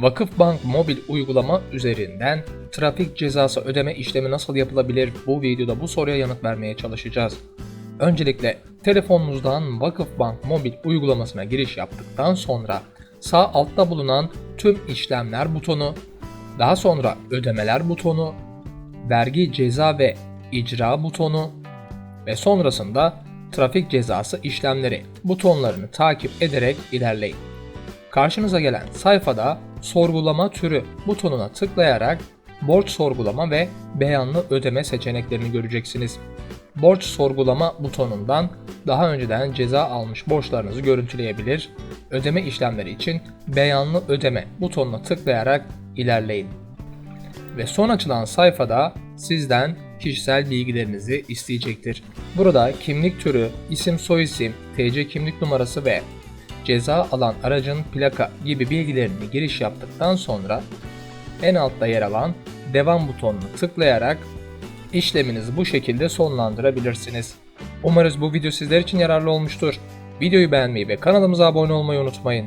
Vakıfbank mobil uygulama üzerinden trafik cezası ödeme işlemi nasıl yapılabilir? Bu videoda bu soruya yanıt vermeye çalışacağız. Öncelikle telefonunuzdan Vakıfbank mobil uygulamasına giriş yaptıktan sonra sağ altta bulunan tüm işlemler butonu, daha sonra ödemeler butonu, vergi ceza ve icra butonu ve sonrasında trafik cezası işlemleri butonlarını takip ederek ilerleyin. Karşınıza gelen sayfada sorgulama türü butonuna tıklayarak borç sorgulama ve beyanlı ödeme seçeneklerini göreceksiniz. Borç sorgulama butonundan daha önceden ceza almış borçlarınızı görüntüleyebilir. Ödeme işlemleri için beyanlı ödeme butonuna tıklayarak ilerleyin. Ve son açılan sayfada sizden kişisel bilgilerinizi isteyecektir. Burada kimlik türü, isim soyisim, TC kimlik numarası ve ceza alan aracın plaka gibi bilgilerini giriş yaptıktan sonra en altta yer alan devam butonunu tıklayarak işleminizi bu şekilde sonlandırabilirsiniz. Umarız bu video sizler için yararlı olmuştur. Videoyu beğenmeyi ve kanalımıza abone olmayı unutmayın.